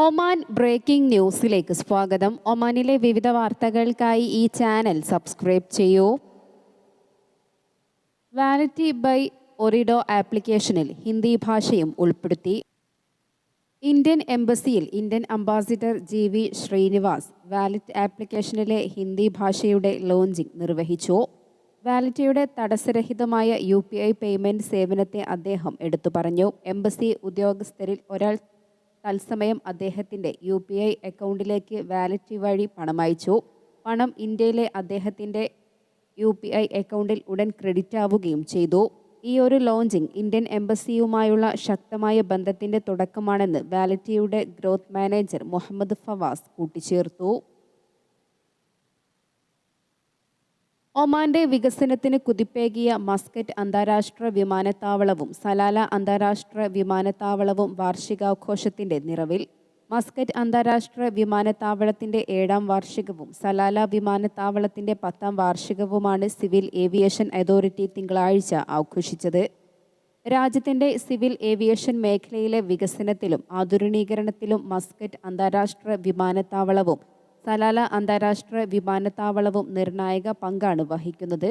Oman breaking ന്യൂസിലേക്ക് സ്വാഗതം. ഒമാനിലെ വിവിധ വാർത്തകൾക്കായി ഈ ചാനൽ സബ്സ്ക്രൈബ് ചെയ്യൂ. വാലിറ്റി ബൈ ഒറിഡോ ആപ്ലിക്കേഷനിൽ ഹിന്ദി ഭാഷയും ഉൾപ്പെടുത്തി. Indian എംബസിയിൽ Indian ambassador G V Srinivas wallet ആപ്ലിക്കേഷനിലെ Hindi ഭാഷയുടെ ലോഞ്ചിംഗ് നിർവഹിച്ചു. വാലറ്റിയുടെ തടസ്സരഹിതമായ യു പി ഐ പേയ്മെന്റ് സേവനത്തെ അദ്ദേഹം എടുത്തു പറഞ്ഞു. എംബസി ഉദ്യോഗസ്ഥരിൽ ഒരാൾ തത്സമയം അദ്ദേഹത്തിന്റെ യു പി ഐ അക്കൗണ്ടിലേക്ക് വാലറ്റ് വഴി പണമയച്ചു പണം ഇന്ത്യയിലെ അദ്ദേഹത്തിന്റെ യു പി ഐ അക്കൗണ്ടിൽ ഉടൻ ക്രെഡിറ്റ് ആവുകയും ചെയ്തു. ഈ ഒരു ലോഞ്ചിങ് ഇന്ത്യൻ എംബസിയുമായുള്ള ശക്തമായ ബന്ധത്തിന്റെ തുടക്കമാണെന്ന് വാലറ്റിയുടെ ഗ്രോത്ത് മാനേജർ മുഹമ്മദ് ഫവാസ് കൂട്ടിച്ചേർത്തു. ഒമാന്റെ വികസനത്തിന് കുതിപ്പേകിയ മസ്കറ്റ് അന്താരാഷ്ട്ര വിമാനത്താവളവും സലാല അന്താരാഷ്ട്ര വിമാനത്താവളവും വാർഷികാഘോഷത്തിന്റെ നിറവിൽ. മസ്കറ്റ് അന്താരാഷ്ട്ര വിമാനത്താവളത്തിന്റെ ഏഴാം വാർഷികവും സലാല വിമാനത്താവളത്തിന്റെ പത്താം വാർഷികവുമാണ് സിവിൽ ഏവിയേഷൻ അതോറിറ്റി തിങ്കളാഴ്ച ആഘോഷിച്ചത്. രാജ്യത്തിന്റെ സിവിൽ ഏവിയേഷൻ മേഖലയിലെ വികസനത്തിലും ആധുനികീകരണത്തിലും മസ്കറ്റ് അന്താരാഷ്ട്ര വിമാനത്താവളവും സലാല അന്താരാഷ്ട്ര വിമാനത്താവളവും നിർണായക പങ്കാണ് വഹിക്കുന്നത്.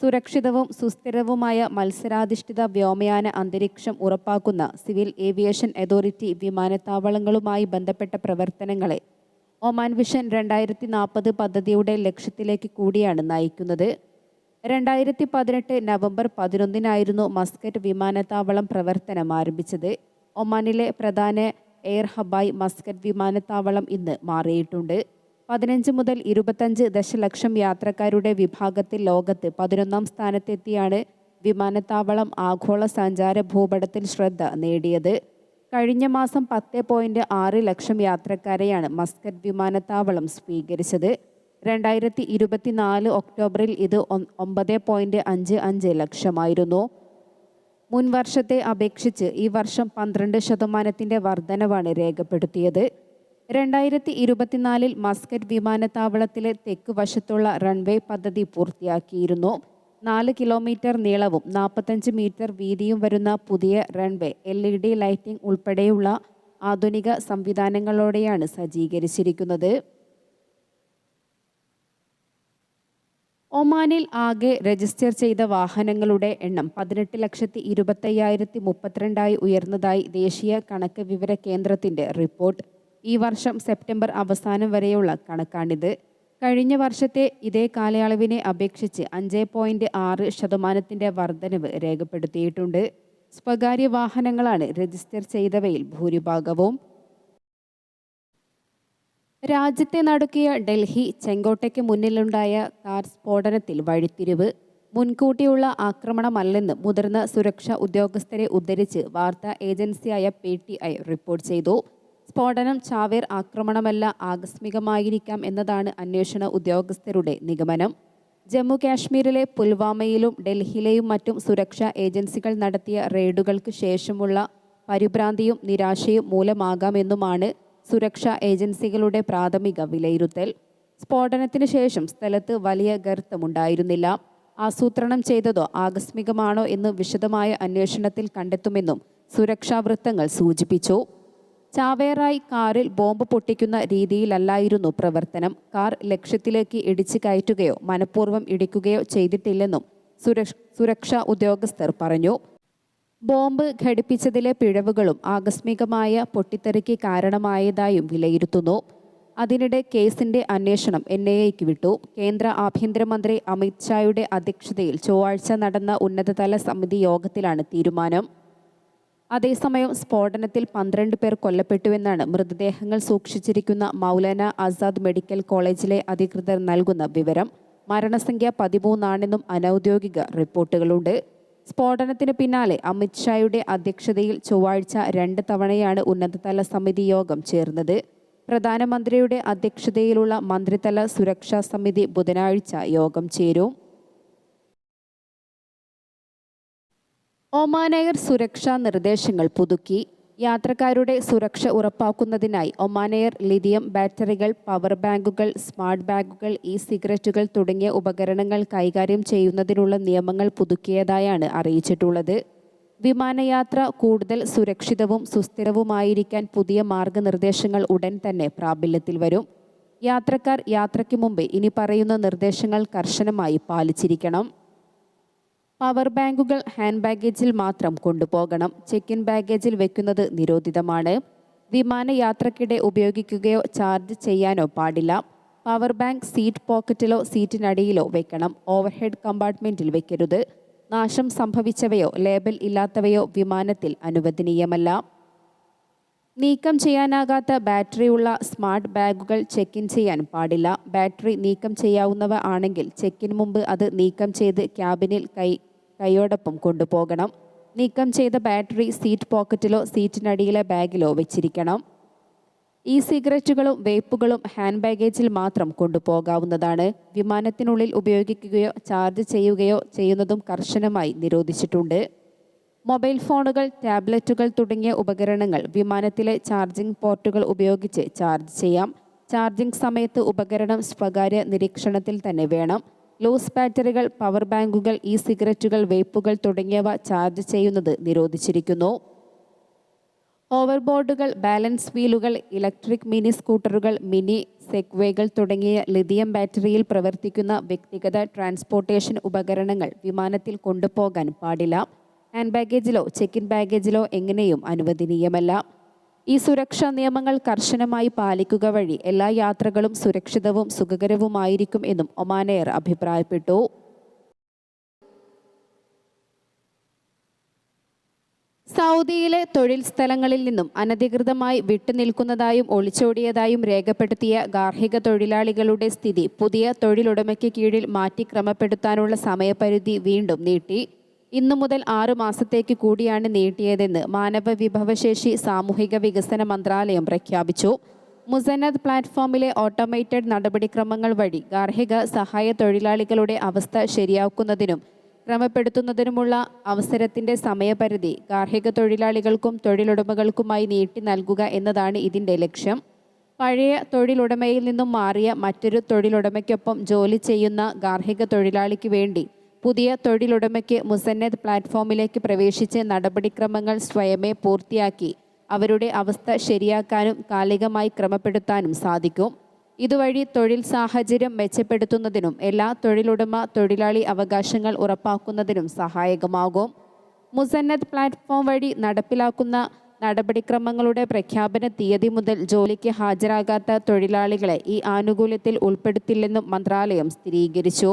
സുരക്ഷിതവും സുസ്ഥിരവുമായ മത്സരാധിഷ്ഠിത വ്യോമയാന അന്തരീക്ഷം ഉറപ്പാക്കുന്ന സിവിൽ ഏവിയേഷൻ അതോറിറ്റി വിമാനത്താവളങ്ങളുമായി ബന്ധപ്പെട്ട പ്രവർത്തനങ്ങളെ ഒമാൻ വിഷൻ രണ്ടായിരത്തി നാൽപ്പത് പദ്ധതിയുടെ ലക്ഷ്യത്തിലേക്ക് കൂടിയാണ് നയിക്കുന്നത്. രണ്ടായിരത്തി പതിനെട്ട് നവംബർ പതിനൊന്നിനായിരുന്നു മസ്കറ്റ് വിമാനത്താവളം പ്രവർത്തനം ആരംഭിച്ചത്. ഒമാനിലെ പ്രധാന എയർ ഹബായി മസ്കറ്റ് വിമാനത്താവളം ഇന്ന് മാറിയിട്ടുണ്ട്. പതിനഞ്ച് മുതൽ ഇരുപത്തഞ്ച് ദശലക്ഷം യാത്രക്കാരുടെ വിഭാഗത്തിൽ ലോകത്ത് പതിനൊന്നാം സ്ഥാനത്തെത്തിയാണ് വിമാനത്താവളം ആഗോള സഞ്ചാര ഭൂപടത്തിൽ ശ്രദ്ധ നേടിയത്. കഴിഞ്ഞ മാസം പത്ത് പോയിന്റ് ആറ് ലക്ഷം യാത്രക്കാരെയാണ് മസ്കറ്റ് വിമാനത്താവളം സ്വീകരിച്ചത്. രണ്ടായിരത്തി ഇരുപത്തിനാല് ഒക്ടോബറിൽ ഇത് ഒമ്പത് പോയിന്റ് അഞ്ച് അഞ്ച് ലക്ഷമായിരുന്നു. മുൻ വർഷത്തെ അപേക്ഷിച്ച് ഈ വർഷം പന്ത്രണ്ട് ശതമാനത്തിന്റെ വർധനവാണ് രേഖപ്പെടുത്തിയത്. രണ്ടായിരത്തി ഇരുപത്തിനാലിൽ മസ്കറ്റ് വിമാനത്താവളത്തിലെ തെക്ക് വശത്തുള്ള റൺവേ പദ്ധതി പൂർത്തിയാക്കിയിരുന്നു. നാല് കിലോമീറ്റർ നീളവും നാൽപ്പത്തഞ്ച് മീറ്റർ വീതിയും വരുന്ന പുതിയ runway L E D lighting ഉൾപ്പെടെയുള്ള ആധുനിക സംവിധാനങ്ങളോടെയാണ് സജ്ജീകരിച്ചിരിക്കുന്നത്. ഒമാനിൽ ആകെ രജിസ്റ്റർ ചെയ്ത വാഹനങ്ങളുടെ എണ്ണം പതിനെട്ട് ലക്ഷത്തി ഇരുപത്തയ്യായിരത്തി മുപ്പത്തിരണ്ടായി ഉയർന്നതായി ദേശീയ കണക്ക് വിവര കേന്ദ്രത്തിന്റെ റിപ്പോർട്ട്. ഈ വർഷം സെപ്റ്റംബർ അവസാനം വരെയുള്ള കണക്കാണിത്. കഴിഞ്ഞ വർഷത്തെ ഇതേ കാലയളവിനെ അപേക്ഷിച്ച് അഞ്ച് പോയിന്റ് ആറ് ശതമാനത്തിന്റെ വർധനവ് രേഖപ്പെടുത്തിയിട്ടുണ്ട്. സ്വകാര്യ വാഹനങ്ങളാണ് രജിസ്റ്റർ ചെയ്തവയിൽ ഭൂരിഭാഗവും. രാജ്യത്തെ നടുക്കിയ ഡൽഹി ചെങ്കോട്ടയ്ക്ക് മുന്നിലുണ്ടായ കാർ സ്ഫോടനത്തിൽ വഴിത്തിരിവ്. മുൻകൂട്ടിയുള്ള ആക്രമണമല്ലെന്ന് മുതിർന്ന സുരക്ഷാ ഉദ്യോഗസ്ഥരെ ഉദ്ധരിച്ച് വാർത്താ ഏജൻസിയായ പി റിപ്പോർട്ട് ചെയ്തു. സ്ഫോടനം ചാവേർ ആക്രമണമല്ല ആകസ്മികമായിരിക്കാം എന്നതാണ് അന്വേഷണ ഉദ്യോഗസ്ഥരുടെ നിഗമനം. ജമ്മു കാശ്മീരിലെ പുൽവാമയിലും ഡൽഹിയിലെയും മറ്റും സുരക്ഷാ ഏജൻസികൾ നടത്തിയ റെയ്ഡുകൾക്ക് ശേഷമുള്ള പരിഭ്രാന്തിയും നിരാശയും മൂലമാകാമെന്നുമാണ് സുരക്ഷാ ഏജൻസികളുടെ പ്രാഥമിക വിലയിരുത്തൽ. സ്ഫോടനത്തിന് ശേഷം സ്ഥലത്ത് വലിയ ഗർത്തമുണ്ടായിരുന്നില്ല. ആസൂത്രണം ചെയ്തതോ ആകസ്മികമാണോ എന്ന് വിശദമായ അന്വേഷണത്തിൽ കണ്ടെത്തുമെന്നും സുരക്ഷാ വൃത്തങ്ങൾ സൂചിപ്പിച്ചു. ചാവേറായി കാറിൽ ബോംബ് പൊട്ടിക്കുന്ന രീതിയിലല്ലായിരുന്നു പ്രവർത്തനം. കാർ ലക്ഷ്യത്തിലേക്ക് ഇടിച്ചു കയറ്റുകയോ മനഃപൂർവം ഇടിക്കുകയോ ചെയ്തിട്ടില്ലെന്നും സുരക്ഷാ ഉദ്യോഗസ്ഥർ പറഞ്ഞു. ബോംബ് ഘടിപ്പിച്ചതിലെ പിഴവുകളും ആകസ്മികമായ പൊട്ടിത്തെറിക്ക് കാരണമായതായും വിലയിരുത്തുന്നു. അതിനിടെ കേസിന്റെ അന്വേഷണം എൻ ഐ എക്ക് വിട്ടു. കേന്ദ്ര ആഭ്യന്തരമന്ത്രി അമിത്ഷായുടെ അധ്യക്ഷതയിൽ ചൊവ്വാഴ്ച നടന്ന ഉന്നതതല സമിതി യോഗത്തിലാണ് തീരുമാനം. അതേസമയം സ്ഫോടനത്തിൽ പന്ത്രണ്ട് പേർ കൊല്ലപ്പെട്ടുവെന്നാണ് മൃതദേഹങ്ങൾ സൂക്ഷിച്ചിരിക്കുന്ന മൗലാന ആസാദ് മെഡിക്കൽ കോളേജിലെ അധികൃതർ നൽകുന്ന വിവരം. മരണസംഖ്യ പതിമൂന്നാണെന്നും അനൌദ്യോഗിക റിപ്പോർട്ടുകളുണ്ട്. സ്ഫോടനത്തിന് പിന്നാലെ അമിത്ഷായുടെ അധ്യക്ഷതയിൽ ചൊവ്വാഴ്ച രണ്ട് തവണയാണ് ഉന്നതതല സമിതി യോഗം ചേർന്നത്. പ്രധാനമന്ത്രിയുടെ അധ്യക്ഷതയിലുള്ള മന്ത്രിതല സുരക്ഷാ സമിതി ബുധനാഴ്ച യോഗം ചേരും. ഒമാൻ എയർ സുരക്ഷാ നിർദ്ദേശങ്ങൾ പുതുക്കി. യാത്രക്കാരുടെ സുരക്ഷ ഉറപ്പാക്കുന്നതിനായി ഒമാനയർ ലിഥിയം ബാറ്ററികൾ പവർ ബാങ്കുകൾ സ്മാർട്ട് ബാഗുകൾ ഇ സിഗരറ്റുകൾ തുടങ്ങിയ ഉപകരണങ്ങൾ കൈകാര്യം ചെയ്യുന്നതിനുള്ള നിയമങ്ങൾ പുതുക്കിയതായാണ് അറിയിച്ചിട്ടുള്ളത്. വിമാനയാത്ര കൂടുതൽ സുരക്ഷിതവും സുസ്ഥിരവുമായിരിക്കാൻ പുതിയ മാർഗനിർദ്ദേശങ്ങൾ ഉടൻ തന്നെ പ്രാബല്യത്തിൽ വരും. യാത്രക്കാർ യാത്രയ്ക്ക് മുമ്പ് ഇനി പറയുന്ന നിർദ്ദേശങ്ങൾ കർശനമായി പാലിച്ചിരിക്കണം. പവർ ബാങ്കുകൾ ഹാൻഡ് ബാഗേജിൽ മാത്രം കൊണ്ടുപോകണം. ചെക്ക് ഇൻ ബാഗേജിൽ വെക്കുന്നത് നിരോധിതമാണ്. വിമാനയാത്രക്കിടെ ഉപയോഗിക്കുകയോ ചാർജ് ചെയ്യാനോ പാടില്ല. പവർ ബാങ്ക് സീറ്റ് പോക്കറ്റിലോ സീറ്റിനടിയിലോ വെക്കണം. ഓവർഹെഡ് കമ്പാർട്ട്മെന്റിൽ വെക്കരുത്. നാശം സംഭവിച്ചവയോ ലേബൽ ഇല്ലാത്തവയോ വിമാനത്തിൽ അനുവദനീയമല്ല. നീക്കം ചെയ്യാനാകാത്ത ബാറ്ററിയുള്ള സ്മാർട്ട് ബാഗുകൾ ചെക്ക് ഇൻ ചെയ്യാൻ പാടില്ല. ബാറ്ററി നീക്കം ചെയ്യാവുന്നവ ആണെങ്കിൽ ചെക്കിന് മുമ്പ് അത് നീക്കം ചെയ്ത് ക്യാബിനിൽ കൈ കൈയോടൊപ്പം കൊണ്ടുപോകണം. നീക്കം ചെയ്ത ബാറ്ററി സീറ്റ് പോക്കറ്റിലോ സീറ്റിനടിയിലെ ബാഗിലോ വെച്ചിരിക്കണം. ഈ സിഗരറ്റുകളും വേപ്പുകളും ഹാൻഡ് ബാഗേജിൽ മാത്രം കൊണ്ടുപോകാവുന്നതാണ്. വിമാനത്തിനുള്ളിൽ ഉപയോഗിക്കുകയോ ചാർജ് ചെയ്യുകയോ ചെയ്യുന്നതും കർശനമായി നിരോധിച്ചിട്ടുണ്ട്. മൊബൈൽ ഫോണുകൾ ടാബ്ലറ്റുകൾ തുടങ്ങിയ ഉപകരണങ്ങൾ വിമാനത്തിലെ ചാർജിംഗ് പോർട്ടുകൾ ഉപയോഗിച്ച് ചാർജ് ചെയ്യാം. ചാർജിംഗ് സമയത്ത് ഉപകരണം സ്വകാര്യ നിരീക്ഷണത്തിൽ തന്നെ വേണം. ലൂസ് ബാറ്ററികൾ പവർ ബാങ്കുകൾ ഇ സിഗരറ്റുകൾ വേപ്പുകൾ തുടങ്ങിയവ ചാർജ് ചെയ്യുന്നത് നിരോധിച്ചിരിക്കുന്നു. ഓവർബോർഡുകൾ ബാലൻസ് വീലുകൾ ഇലക്ട്രിക് മിനി സ്കൂട്ടറുകൾ മിനി സെക്വേകൾ തുടങ്ങിയ ലിഥിയം ബാറ്ററിയിൽ പ്രവർത്തിക്കുന്ന വ്യക്തിഗത ട്രാൻസ്പോർട്ടേഷൻ ഉപകരണങ്ങൾ വിമാനത്തിൽ കൊണ്ടുപോകാൻ പാടില്ല. ഹാൻഡ് ബാഗേജിലോ ചെക്ക് ഇൻ ബാഗേജിലോ എങ്ങനെയും അനുവദനീയമല്ല. ഈ സുരക്ഷാ നിയമങ്ങൾ കർശനമായി പാലിക്കുക വഴി എല്ലാ യാത്രകളും സുരക്ഷിതവും സുഖകരവുമായിരിക്കും എന്നും ഒമാൻ എയർ അഭിപ്രായപ്പെട്ടു. സൗദിയിലെ തൊഴിൽ സ്ഥലങ്ങളിൽ നിന്നും അനധികൃതമായി വിട്ടുനിൽക്കുന്നതായും ഒളിച്ചോടിയതായും രേഖപ്പെടുത്തിയ ഗാർഹിക തൊഴിലാളികളുടെ സ്ഥിതി പുതിയ തൊഴിലുടമയ്ക്ക് കീഴിൽ മാറ്റി ക്രമപ്പെടുത്താനുള്ള സമയപരിധി വീണ്ടും നീട്ടി. ഇന്നു മുതൽ ആറു മാസത്തേക്ക് കൂടിയാണ് നീട്ടിയതെന്ന് മാനവ വിഭവശേഷി സാമൂഹിക വികസന മന്ത്രാലയം പ്രഖ്യാപിച്ചു. മുസന്നദ് പ്ലാറ്റ്ഫോമിലെ ഓട്ടോമേറ്റഡ് നടപടിക്രമങ്ങൾ വഴി ഗാർഹിക സഹായ തൊഴിലാളികളുടെ അവസ്ഥ ശരിയാക്കുന്നതിനും ക്രമപ്പെടുത്തുന്നതിനുമുള്ള അവസരത്തിന്റെ സമയപരിധി ഗാർഹിക തൊഴിലാളികൾക്കും തൊഴിലുടമകൾക്കുമായി നീട്ടി നൽകുക എന്നതാണ് ഇതിന്റെ ലക്ഷ്യം. പഴയ തൊഴിലുടമയിൽ നിന്നും മാറിയ മറ്റൊരു തൊഴിലുടമയ്ക്കൊപ്പം ജോലി ചെയ്യുന്ന ഗാർഹിക തൊഴിലാളിക്ക് വേണ്ടി പുതിയ തൊഴിലുടമയ്ക്ക് മുസന്നദ് പ്ലാറ്റ്ഫോമിലേക്ക് പ്രവേശിച്ച് നടപടിക്രമങ്ങൾ സ്വയമേ പൂർത്തിയാക്കി അവരുടെ അവസ്ഥ ശരിയാക്കാനും കാലികമായി ക്രമപ്പെടുത്താനും സാധിക്കും. ഇതുവഴി തൊഴിൽ സാഹചര്യം മെച്ചപ്പെടുത്തുന്നതിനും എല്ലാ തൊഴിലുടമ തൊഴിലാളി അവകാശങ്ങൾ ഉറപ്പാക്കുന്നതിനും സഹായകമാകും. മുസന്നദ് പ്ലാറ്റ്ഫോം വഴി നടപ്പിലാക്കുന്ന നടപടിക്രമങ്ങളുടെ പ്രഖ്യാപന തീയതി മുതൽ ജോലിക്ക് ഹാജരാകാത്ത തൊഴിലാളികളെ ഈ ആനുകൂല്യത്തിൽ ഉൾപ്പെടുത്തില്ലെന്നും മന്ത്രാലയം സ്ഥിരീകരിച്ചു.